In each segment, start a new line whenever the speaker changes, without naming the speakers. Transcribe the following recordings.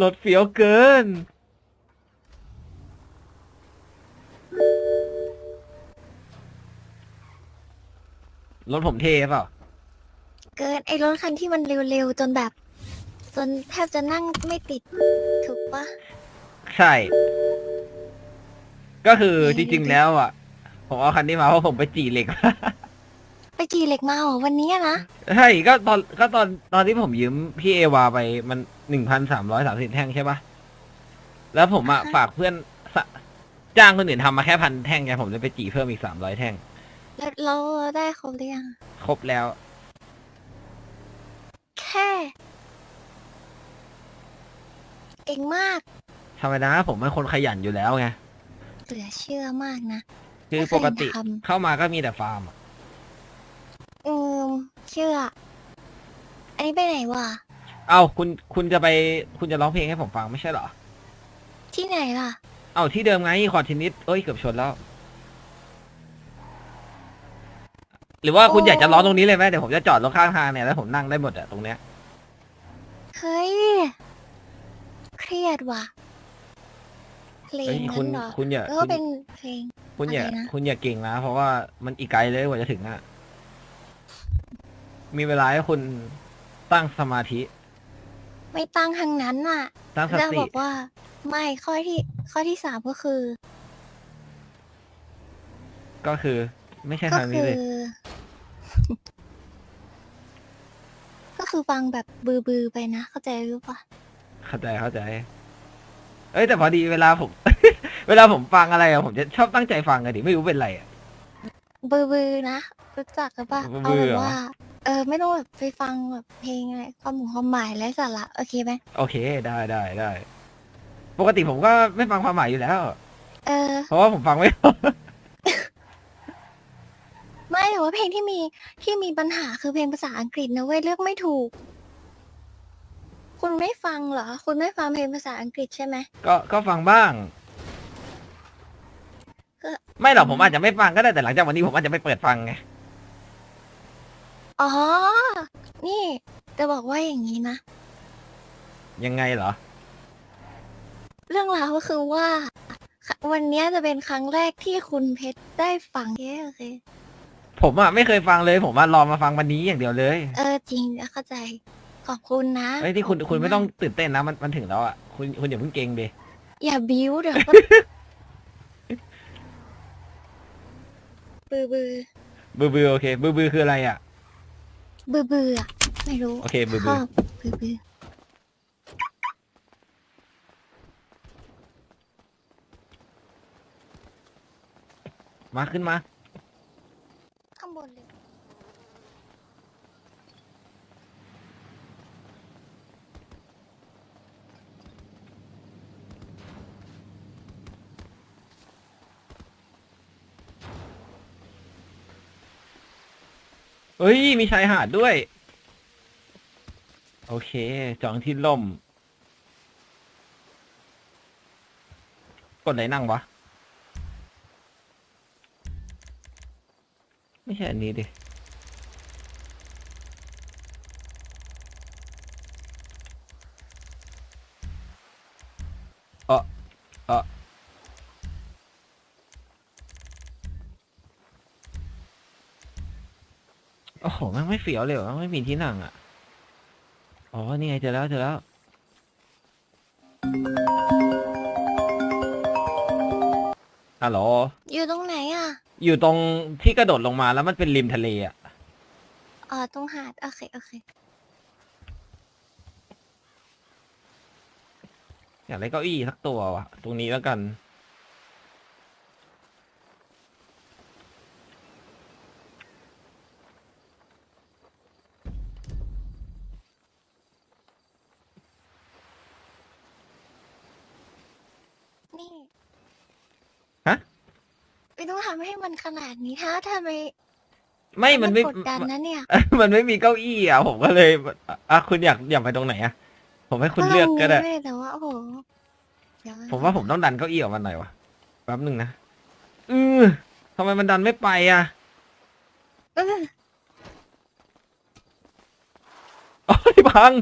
รถเฟี้ยวเกิน รถผมเทเปล่า
เกินไอ้รถคันที่มันเร็วๆ จนแบบ จนแทบจะนั่งไม่ติด ถูกปะ
ใช่ ก็คือ
เอ๊ะ
จริงๆแล้วอะ ผมเอาคันนี้มาเพราะผมไปจีเหล็ก
ไปจีเหล็กมาเหรอวันนี้อะนะ
ใช่ก็ตอนก็ตอนตอนที่ผมยืมพี่เอวาไปมันหนึ่งพันสามร้อยสามสิบแท่งใช่ปะแล้วผมอะ
อ่าฮะ
ฝากเพื่อนสะจ้างคนอื่นทำมาแค่พันแท่งไงผมเลยไปจีเพิ่มอีกสามร้อยแท่ง
แล้วเราได้ครบหรือยัง
ครบแล้ว
แค่เก่งมาก
ธรรมดาผมเป็นคนขยันอยู่แล้วไง
เหลือเชื่อมากนะ
คือ
ไม่เค
ป
ย
กติ
ทำ
เข้ามาก็มีแต่ฟาร์มอะ
อืมเชื่ออันนี้ไปไหนวะ
เอ้าคุณคุณจะไปคุณจะร้องเพลงให้ผมฟังไม่ใช่เหรอ
ที่ไหนล่ะ
เอ้าที่เดิมไงคอร์ทินิสเอ้ยเกือบชนแล้ว หรือว่าคุณ
โอ้
อยากจะร้องตรงนี้เลยไหมเดี๋ยวผมจะจอดรถข้างทางเนี่ยแล้วผมนั่งได้หมดอะตรงเนี้ย
เฮ้ย เครียดว่ะ เพลง
เฮ้ยคุ
นั้
ณ
นเหรอ
คุณอย่า
แล้ว
คุ
ก็
ณ
เป็นเพลง
คุณอย่า
อะไรนะ
คุณอย่าเก่งนะเพราะว่ามันอีกไกลเลยกว่าจะถึงอะ มีเวลาให้คุณตั้งสมาธิ
ไม่ตั้งทางนั้นน่ะ
ตั้งส
แล้ว
ติ
บอกว่า ไม่ข้อที่ข้อที่สามก็คือ
ก็คือ ไม่ใช่
ก็
ทางนี้
คื
เลย
ก็คือฟังแบบบือบือๆไปนะ เข้าใจหรือเปล่า
เข้าใจเข้าใจ เอ้ยแต่พอดีเวลาผม เวลาผมฟังอะไรอะผมจะชอบตั้งใจฟังอะดิไม่รู้เป็นไรอะ
บือบือๆนะรู้จักหรือเปล่า
บือๆ
เอาแบบ
เหรอ
ว่าเออ ไม่ต้องแบบไปฟังแบบเพลงอะไรความหมายความหมายและสาระโอเคไหม
โอเคได้ได้ได้ปกติผมก็ไม่ฟังความหมายอยู่แล้ว
เออ
เพราะว่าผมฟังไม่
ไม่แต่ว่าเพลงที่มีที่มีปัญหาคือเพลงภาษาอังกฤษนะเว้ยเลือกไม่ถูก คุณไม่ฟังเหรอ คุณไม่ฟังเพลงภาษาอังกฤษใช่ไหม
ก็ก็ฟังบ้าง
ก็
ไม่หรอกผมอาจจะไม่ฟังก็ได้แต่หลังจากวันนี้ผมอาจจะไม่เปิดฟังไง
อ๋อ นี่จะบอกว่าอย่างนี้นะ
ยังไงเหรอ
เรื่องราวก็คือว่า วันเนี้ยจะเป็นครั้งแรกที่คุณเพชรได้ฟังโอเคโอเค
ผมอะไม่เคยฟังเลย ผมว่ารอมาฟังวันนี้อย่างเดียวเลย
เออจริงเข้าใจ ขอบคุณนะ
เฮ้ยที่คุณ
ขบ
คุณไม่ต้องา
ก
ตื่นเต้นนะมันมันถึงแล้วอะคุณคุณอย่าเพิ่งเกรงดิ
อย่าบิ้วเดี๋ยวก็ บือบือ
บือบือโอเคบือบือคืออะไรอะ
บือบืออะไม่รู้
โอเคบือ
ช
บือ
อบบือบือ
มาขึ้นมา
ข้างบนเลย
เฮ้ย มีชายหาดด้วย โอเค จองที่ล่ม กดไหนนั่งวะ ไม่ใช่อันนี้ดิ เออเออ โอ้โหแมันไม่เฟี้ยวเลยเหรอไม่มีที่นั่งอะ อ๋อ นี่ไงเจอแล้วเจอแล้ว ฮัลโหล
อยู่ตรงไหนอะ
อยู่ตรงที่กระโดดลงมาแล้วมันเป็นริมทะเลอะ
อ๋อ ตรงหาด โอเค โอเค
อยากได้เก้าอี้สักตัววะตรงนี้แล้วกัน
นี่ ต้องทำให้มันขนาดนี้ถ้าทำไม
ไม่มันไม่
กดดันนะเนี่ย
มันไม่มีเก้าอี้อะ ผมก็เลยอะคุณอยากอยากไปตรงไหนอะ ผมให้คุณเลือกก็ได้า
ลงนี้เลยแต่ว่าโอ้โหเดี๋ยว
ผมว่าผมต้องดันเก้าอี้ออกมาหน่อยวะแป๊บหนึ่งนะเออทำไมมันดันไม่ไปอะ
เออ
โอ้ยพัง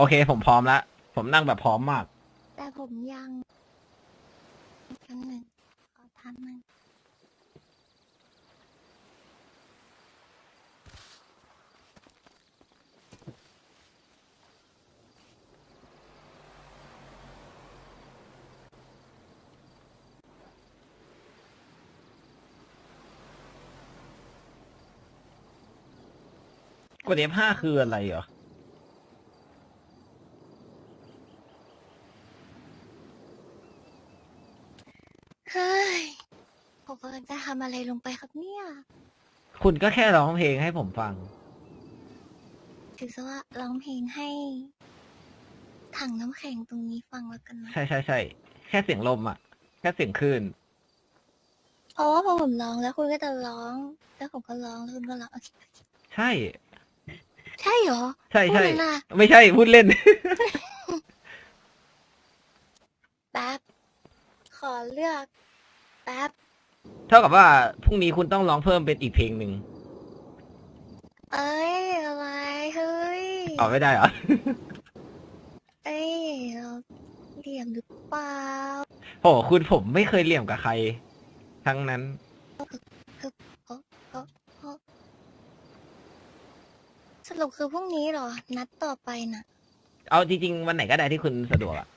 โอเค ผมพร้อมแล้วผมนั่งแบบพร้อมมาก
แต่ผมยังกันหนึ่งขอทำหนึ่ง
กด F5 คืออะไรเหรอ
เฮ้ย ผมกำลังจะทำอะไรลงไปครับเนี่ย
คุณก็แค่ร้องเพลงให้ผมฟัง
ถือซะว่าร้องเพลงให้ถังน้ำแข็งตรงนี้ฟังแล้วกันนะ
ใช่ใช่ใช่แค่เสียงลมอะ แค่เสียงคลื่น
เพราะว่าพอผมร้องแล้วคุณก็จะร้อง แล้วผมก็ร้องแล้วคุณก็ร้องโอเค
ใช่
ใช่เหรอ
ใช่ใช่
พูดเลยล่ะ
ไม่ใช่พูดเล่น
แป๊บ ขอเลือกแป๊บ
เท่ากับว่าพรุ่งนี้คุณต้องร้องเพิ่มเป็นอีกเพลงหนึ่ง
เอ้ยอะไรเฮ้ย
เอาไม่ได้เหรอ
เอ้ยเราเหลี่ยมหรือเปล่า
โอ้คุณผมไม่เคยเหลี่ยมกับใคร ทั้งนั้น
สรุปคือพรุ่งนี้เหรอ นัดต่อไปน่ะ
เอาจริงๆวันไหนก็ได้ที่คุณสะดวกอะ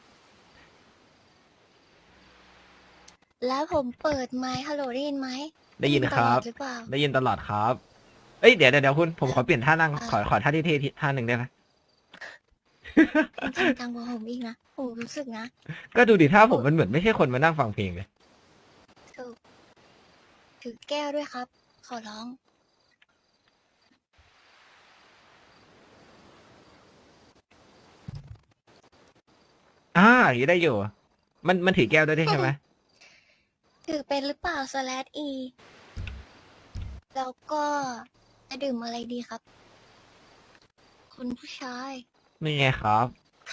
แล้วผมเปิดไมค์ฮัลโหลได้ยินไหม
ได้ยินครับ
ตลอดหรือเปล่า
ได้ยินตลอดครับ เอ้ยเดี๋ยวเดี๋ยวเดี๋ยวคุณผมขอเปลี่ยนท่านั่ง
อ่า
ขอขอท่าที่เท่ๆท่าหนึ่งได้ไหม
จริงจังกว่าผมอีกนะผมรู้สึกนะ
ก็ดูดิท่าผมมันเหมือนไม่ใช่คนมานั่งฟังเพลงเลย
ถูกถือแก้วด้วยครับ ขอร้อง
อ่าอย่างนี้ได้อยู่ มันมันถือแก้วด้วยใช่ไหม
ถือเป็นหรือเปล่า slash e แล้วก็จะดื่มอะไรดีครับ คุณผู้ชาย
นี่ไงครับ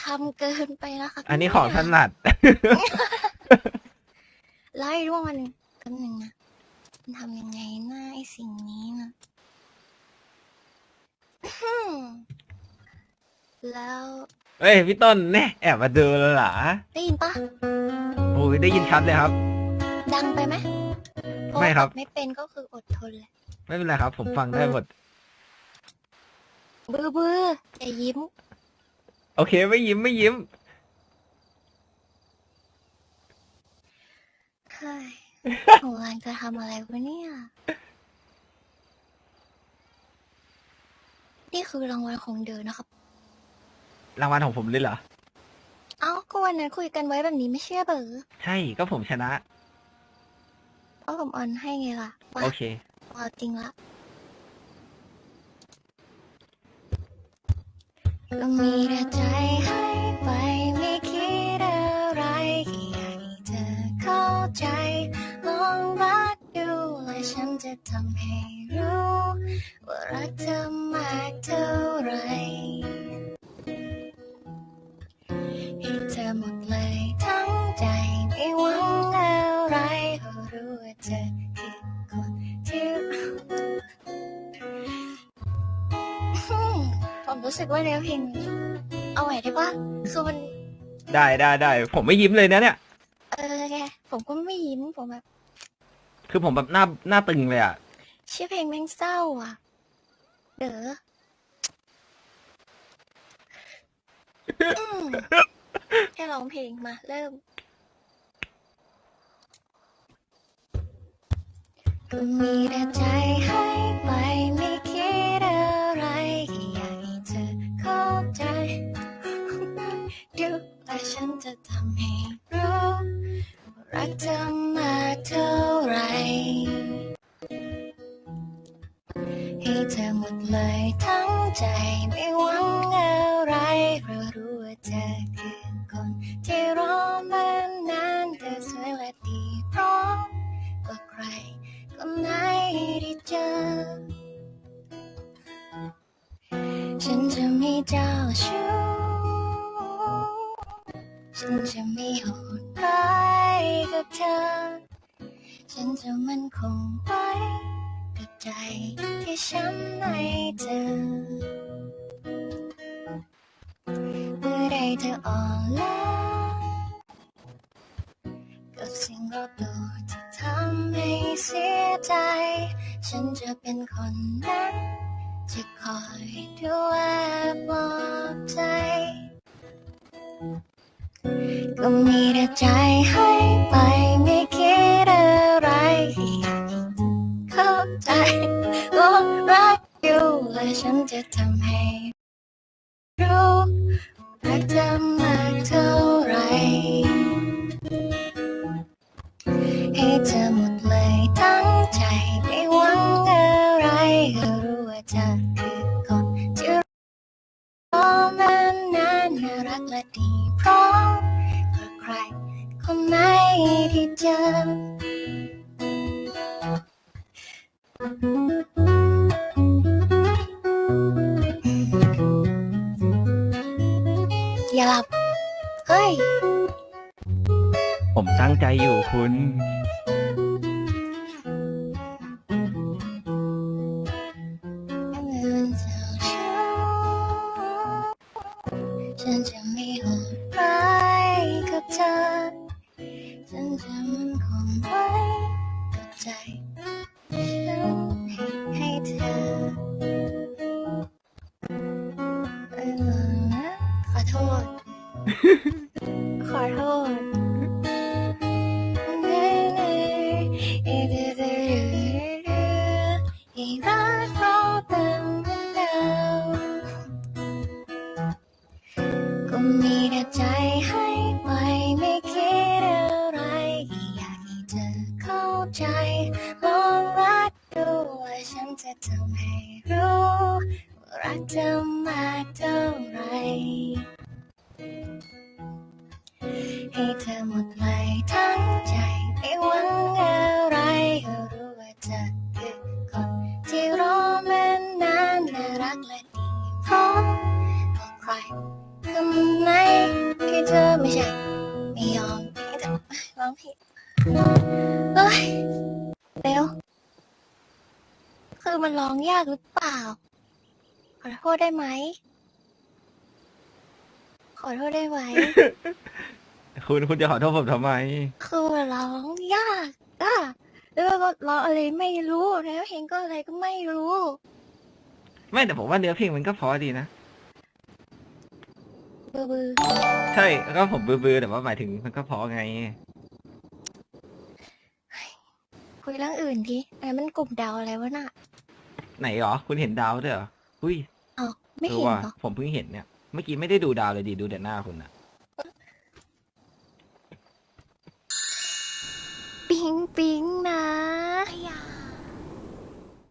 ทำเกินไปนะครับ
อันนี้ของถ
เย
นัด
ไล่ร่วงมันกันหนึ่งนะมันทำยังไงหน้าไอสิ่งนี้นะอืมแล้ว
เอ้ยพี่ต้นเนี่ยแอบมาดูแล้วเหรอ
ได้ยินปะ
โอ้ยได้ยินชัดเลยครับ
ดังไปไหมเพาะ
ไม่ครับ
ว่าไม่เป็นก็คืออดทนแหละ
ไม่เป็นไรครับ ผมฟังได้หมด
บื้อบื้ออย่ายิ้ม
โอเค ไม่ยิ้มไม่ยิ้ม
เฮ้ยของรานจะทำอะไรวะเนี่ย นี่คือรางวัลของเดอนะครับ
รางวัลของผมเลยเหรอ
เอ้าก็วันนั้นคุยกันไว้แบบนี้ไม่เชื่อเบอร์
ใช่ก็ผมชนะ
เพราะผมออนให้ไงล่ะว่า
โอเค
เอาจริงละก็มีแต่ใจให้ไปไม่คิดอะไรแค่อยากให้เธอเข้าใจ ลองรักดูและฉันจะทำให้รู้ ว่ารักเธอมากเท่าไหรให้เธอหมดเลยทั้งใจ สึกว่าเนื้อเพลงเอาไหวได้ปะคือมัน
ได้ได้ได้ผมไม่ยิ้มเลยนะเนี่ย
เออแกผมก็ไม่ยิ้มผมแบบ
คือผมแบบหน้าหน้าตึงเลยอะ
ชื่อเพลงแม่งเศร้าอะเด้ออืมแค่ร้องเพลงมา เริ่ม ก็มีแต่ใจให้ไปไม่ ฉันจะทำให้รู้ว่ารักเธอมาเท่าไร ให้เธอหมดเลยทั้งใจไม่หวังอะไรเพราะรู้ว่าเธอคือคนที่รอมานานเธอสวยและดีพร้อมกว่าใครคนไหนที่เจอเจ้าชู้ ฉันจะไม่โหดร้ายกับเธอ ฉันจะมั่นคงไว้กับใจที่ฉันให้เธอเมื่อใดเธออ่อนล้ากับสิ่งรอบตัวที่ทำให้เสียใจ ฉันจะเป็นคนนั้นจะคอยดูแลปลอบใจ ก็มีแต่ใจให้ไปไม่คิดอะไรแค่อยากเข้าใจหลงรักอยู่และฉันจะทำให้รู้รักเธอมากเท่าไหรให้เธอหมดเลยทั้งใจไม่หวังอะไรก็รู้ว่าเธ
ผมตั้งใจอยู่คุณ
ฉันจะไม่โหดร้ายกับเธอ ฉันจะมันคงไว้กับใจ ฉันให้เธอเออนะขอโทษ ขอโทษ จะทำให้รู้ว่ารักเธอมากเท่าไรให้เธอหมดเลยทั้งใจไม่หวังอะไรรู้ว่าเธอคือคนที่รอมานานน่ารักและดีพร้อมบอใครทำไมที่เธอไม่ใช่ไม่ยอมให้เธอร้องผิดเฮ้ยเร็ว คือมันร้องยากหรือเปล่า ขอโทษได้ไหม ขอโทษได้ไหม
คุณคุณจะขอโทษผมทำไม
คือมันร้องยากอะแล้วก็ร้องอะไรไม่รู้แล้วเพลงก็อะไรก็ไม่รู้
ไม่แต่ผมว่าเนื้อเพลงมันก็เพอดีนะ
เบือบือ
ใช่ก็ผมเบื่อๆแต่ว่าหมายถึงมันก็เพอไง
คุยเรื่องอื่นทีอันนั้นมันกลุ่มดาวอะไรวะน่ะ
ไหนหรอ คุณเห็นดาวด้วยเหรออุ้ย
อ้าวไม่
เออ
เห็น
ว่า
เหรอ
ผมเพิ่งเห็นเนี่ย เมื่อกี้ไม่ได้ดูดาวเลยดิ ดูแต่หน้าคุณอะ